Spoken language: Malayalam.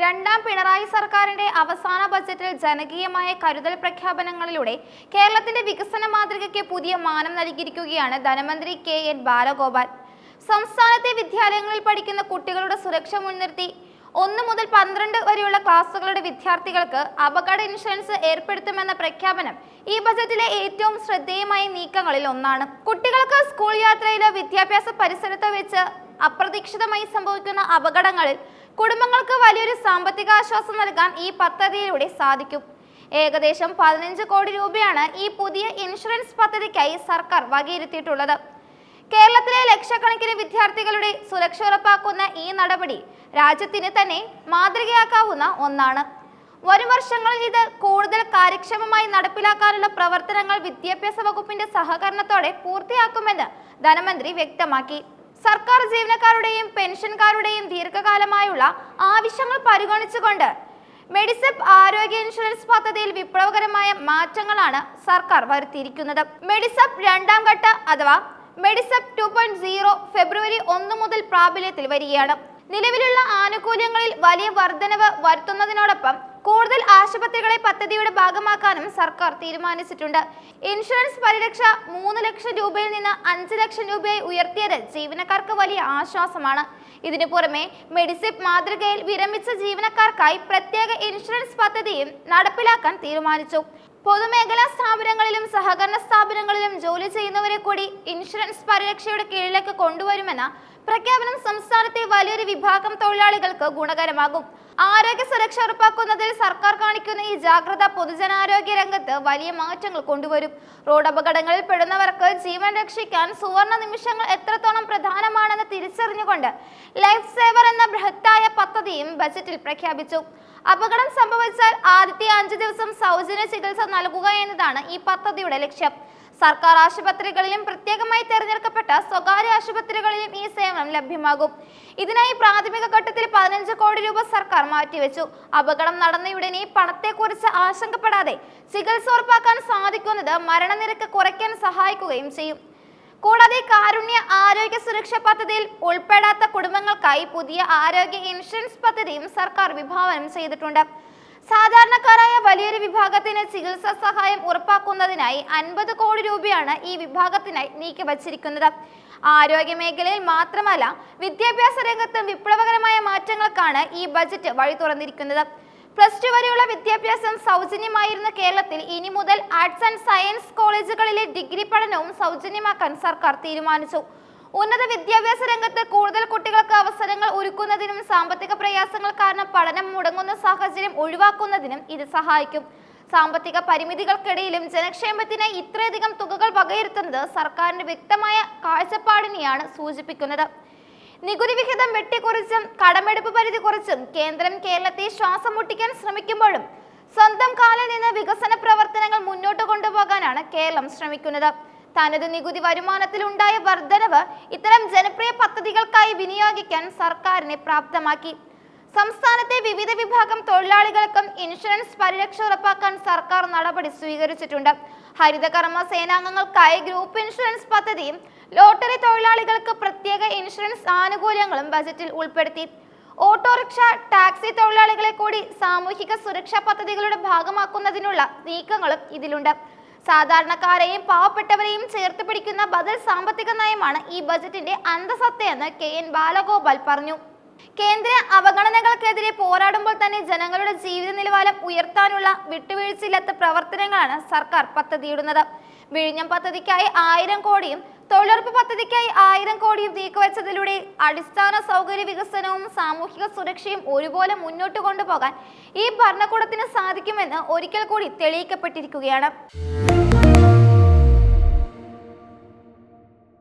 രണ്ടാം പിണറായി സർക്കാരിന്റെ അവസാന ബജറ്റിൽ ജനകീയമായ കരുതൽ പ്രഖ്യാപനങ്ങളിലൂടെ കേരളത്തിന്റെ വികസന മാതൃകയ്ക്ക് പുതിയ മാനം നൽകിയിരിക്കുകയാണ് ധനമന്ത്രി കെ എൻ ബാലഗോപാൽ. സംസ്ഥാനത്തെ വിദ്യാലയങ്ങളിൽ പഠിക്കുന്ന കുട്ടികളുടെ സുരക്ഷ മുൻനിർത്തി ഒന്ന് മുതൽ പന്ത്രണ്ട് വരെയുള്ള ക്ലാസുകളുടെ വിദ്യാർത്ഥികൾക്ക് അപകട ഇൻഷുറൻസ് ഏർപ്പെടുത്തുമെന്ന പ്രഖ്യാപനം ഈ ബജറ്റിലെ ഏറ്റവും ശ്രദ്ധേയമായ നീക്കങ്ങളിൽ ഒന്നാണ്. കുട്ടികൾക്ക് സ്കൂൾ യാത്രയിലോ വിദ്യാഭ്യാസ പരിസരത്തോ വെച്ച് അപ്രതീക്ഷിതമായി സംഭവിക്കുന്ന അപകടങ്ങളിൽ കുടുംബങ്ങൾക്ക് വലിയൊരു സാമ്പത്തിക ആശ്വാസം നൽകാൻ ഈ പദ്ധതിയിലൂടെ സാധിക്കും. ഏകദേശം പതിനഞ്ച് കോടി രൂപയാണ് ഈ പുതിയ ഇൻഷുറൻസ് പദ്ധതിക്കായി സർക്കാർ വകയിരുത്തിയിട്ടുള്ളത്. കേരളത്തിലെ ലക്ഷക്കണക്കിന് വിദ്യാർത്ഥികളുടെ സുരക്ഷ ഉറപ്പാക്കുന്ന ഈ നടപടി രാജ്യത്തിന് തന്നെ മാതൃകയാക്കാവുന്ന ഒന്നാണ്. വരും വർഷങ്ങളിൽ ഇത് കൂടുതൽ കാര്യക്ഷമമായി നടപ്പിലാക്കാനുള്ള പ്രവർത്തനങ്ങൾ വിദ്യാഭ്യാസ വകുപ്പിന്റെ സഹകരണത്തോടെ പൂർത്തിയാക്കുമെന്ന് ധനമന്ത്രി വ്യക്തമാക്കി. സർക്കാർ ജീവനക്കാരുടെയും പെൻഷൻകാരുടെയും ദീർഘകാലമായുള്ള ആവശ്യങ്ങൾ പരിഗണിച്ചുകൊണ്ട് മെഡിസെപ് ആരോഗ്യ ഇൻഷുറൻസ് പദ്ധതിയിൽ വിപ്ലവകരമായ മാറ്റങ്ങളാണ് സർക്കാർ വരുത്തിയിരിക്കുന്നത്. മെഡിസെപ് രണ്ടാം ഘട്ട അഥവാ മെഡിസെപ് ടു ഫെബ്രുവരി ഒന്ന് മുതൽ പ്രാബല്യത്തിൽ വരികയാണ്. നിലവിലുള്ള ആനുകൂല്യങ്ങളിൽ വലിയ വർധനവ് വരുത്തുന്നതിനോടൊപ്പം കൂടുതൽ ആശുപത്രികളെ പദ്ധതിയുടെ ഭാഗമാക്കാനും സർക്കാർ തീരുമാനിച്ചിട്ടുണ്ട്. ഇൻഷുറൻസ് പരിരക്ഷ മൂന്ന് ലക്ഷം രൂപയിൽ നിന്ന് അഞ്ച് ലക്ഷം രൂപയായി ഉയർത്തിയത് ജീവനക്കാർക്ക് വലിയ ആശ്വാസമാണ്. ഇതിനു പുറമെ മെഡിസിപ്പ് മാതൃകയിൽ വിരമിച്ച ജീവനക്കാർക്കായി പ്രത്യേക ഇൻഷുറൻസ് പദ്ധതിയും നടപ്പിലാക്കാൻ തീരുമാനിച്ചു. പൊതുമേഖലാ സ്ഥാപനങ്ങളിലും സഹകരണ സ്ഥാപനങ്ങളിലും ജോലി ചെയ്യുന്നവരെ കൂടി ഇൻഷുറൻസ് പരിരക്ഷയുടെ കീഴിലേക്ക് കൊണ്ടുവരുമെന്ന പ്രഖ്യാപനം സംസ്ഥാനത്തെ വലിയൊരു വിഭാഗം തൊഴിലാളികൾക്ക് ഗുണകരമാകും. ആരോഗ്യ സുരക്ഷ ഉറപ്പാക്കുന്നതിൽ സർക്കാർ കാണിക്കുന്ന ഈ ജാഗ്രത പൊതുജനാരോഗ്യ രംഗത്ത് വലിയ മാറ്റങ്ങൾ കൊണ്ടുവരും. റോഡ് അപകടങ്ങളിൽ പെടുന്നവർക്ക് ജീവൻ രക്ഷിക്കാൻ സുവർണ നിമിഷങ്ങൾ എത്രത്തോളം പ്രധാനമാണെന്ന് തിരിച്ചറിഞ്ഞുകൊണ്ട് ലൈഫ് സേവർ എന്ന ബൃഹത്തായ പദ്ധതിയും ബജറ്റിൽ പ്രഖ്യാപിച്ചു. അപകടം സംഭവിച്ചാൽ ആദ്യത്തെ അഞ്ച് ദിവസം സൗജന്യ ചികിത്സ നൽകുക എന്നതാണ് ഈ പദ്ധതിയുടെ ലക്ഷ്യം. സർക്കാർ ആശുപത്രികളിലും പ്രത്യേകമായി തിരഞ്ഞെടുക്കപ്പെട്ട സ്വകാര്യ ആശുപത്രികളിലും ഈ സേവനം ലഭ്യമാകും. ഇതിനായി പ്രാഥമിക ഘട്ടത്തിൽ പതിനഞ്ച് കോടി രൂപ സർക്കാർ മാറ്റിവെച്ചു. അപകടം നടന്നയുടനെ പണത്തെക്കുറിച്ച് ആശങ്കപ്പെടാതെ ചികിത്സ ഉറപ്പാക്കാൻ സാധിക്കുന്നത് മരണനിരക്ക് കുറയ്ക്കാൻ സഹായിക്കുകയും ചെയ്യും. കൂടാതെ കാരുണ്യ ആരോഗ്യ സുരക്ഷാ പദ്ധതിയിൽ ഉൾപ്പെടാത്ത കുടുംബങ്ങൾക്കായി പുതിയ ആരോഗ്യ ഇൻഷുറൻസ് പദ്ധതിയും സർക്കാർ വിഭാവനം ചെയ്തിട്ടുണ്ട്. സാധാരണക്കാരായ വലിയൊരു വിഭാഗത്തിന് ചികിത്സാ സഹായം ഉറപ്പാക്കുന്നതിനായി അൻപത് കോടി രൂപയാണ് ഈ വിഭാഗത്തിനായി നീക്കിവച്ചിരിക്കുന്നത്. ആരോഗ്യ മേഖലയിൽ മാത്രമല്ല വിദ്യാഭ്യാസ രംഗത്ത് വിപ്ലവകരമായ മാറ്റങ്ങൾക്കാണ് ഈ ബജറ്റ് വഴി തുറന്നിരിക്കുന്നത് പ്ലസ് ടു വരെയുള്ള വിദ്യാഭ്യാസം സൗജന്യമായിരുന്ന കേരളത്തിൽ ഇനി മുതൽ ആർട്സ് ആൻഡ് സയൻസ് കോളേജുകളിലെ ഡിഗ്രി പഠനവും സൗജന്യമാക്കാൻ സർക്കാർ തീരുമാനിച്ചു. ഉന്നത വിദ്യാഭ്യാസ രംഗത്ത് കൂടുതൽ കുട്ടികൾക്ക് അവസരങ്ങൾ ഒരുക്കുന്നതിനും സാമ്പത്തിക പ്രയാസങ്ങൾ കാരണം പഠനം മുടങ്ങുന്ന സാഹചര്യം ഒഴിവാക്കുന്നതിനും ഇത് സഹായിക്കും. സാമ്പത്തിക പരിമിതികൾക്കിടയിലും ജനക്ഷേമത്തിന് ഇത്രയധികം തുകകൾ വകയിരുത്തുന്നത് സർക്കാരിന്റെ വ്യക്തമായ കാഴ്ചപ്പാടിനെയാണ് സൂചിപ്പിക്കുന്നത്. നികുതി വിഹിതം വെട്ടിക്കുറിച്ചും കടമെടുപ്പ് പരിധി കുറച്ചും കേന്ദ്രം കേരളത്തെ ശ്വാസം മുട്ടിക്കാൻ ശ്രമിക്കുമ്പോഴും സ്വന്തം കാലിൽ നിന്ന് വികസന പ്രവർത്തനങ്ങൾ മുന്നോട്ട് കൊണ്ടുപോകാനാണ് കേരളം ശ്രമിക്കുന്നത്. തനത് നികുതി വരുമാനത്തിൽ ഉണ്ടായ വർധനവ് ഇത്തരം ജനപ്രിയ പദ്ധതികൾക്കായി വിനിയോഗിക്കാൻ സർക്കാരിനെ പ്രാപ്തമാക്കി. സംസ്ഥാനത്തെ വിവിധ വിഭാഗം തൊഴിലാളികൾക്കും ഇൻഷുറൻസ് പരിരക്ഷ ഉറപ്പാക്കാൻ സർക്കാർ നടപടി സ്വീകരിച്ചിട്ടുണ്ട്. ഹരിതകർമ്മ സേനാംഗങ്ങൾക്കായി ഗ്രൂപ്പ് ഇൻഷുറൻസ് പദ്ധതിയും ലോട്ടറി തൊഴിലാളികൾക്ക് പ്രത്യേക ഇൻഷുറൻസ് ആനുകൂല്യങ്ങളും ബജറ്റിൽ ഉൾപ്പെടുത്തി. ഓട്ടോറിക്ഷ ടാക്സി തൊഴിലാളികളെ കൂടി സാമൂഹിക സുരക്ഷാ പദ്ധതികളുടെ ഭാഗമാക്കുന്നതിനുള്ള നീക്കങ്ങളും ഇതിലുണ്ട്. സാധാരണക്കാരെയും പാവപ്പെട്ടവരെയും ചേർത്ത് പിടിക്കുന്ന ബദൽ സാമ്പത്തിക നയമാണ് ഈ ബജറ്റിന്റെ അന്തസത്തയെന്ന് കെ എൻ ബാലഗോപാൽ പറഞ്ഞു. കേന്ദ്ര അവഗണനകൾക്കെതിരെ പോരാടുമ്പോൾ തന്നെ ജനങ്ങളുടെ ജീവിത നിലവാരം ഉയർത്താനുള്ള വിട്ടുവീഴ്ചയില്ലാത്ത പ്രവർത്തനങ്ങളാണ് സർക്കാർ പദ്ധതിയിടുന്നത്. വിഴിഞ്ഞം പദ്ധതിക്കായി ആയിരം കോടിയും തൊഴിലുറപ്പ് പദ്ധതിക്കായി ആയിരം കോടിയും നീക്കുവച്ചതിലൂടെ അടിസ്ഥാന സൗകര്യ വികസനവും സാമൂഹിക സുരക്ഷയും ഒരുപോലെ മുന്നോട്ട് കൊണ്ടുപോകാൻ ഈ ഭരണകൂടത്തിന് സാധിക്കുമെന്ന് ഒരിക്കൽ കൂടി തെളിയിക്കപ്പെട്ടിരിക്കുകയാണ്.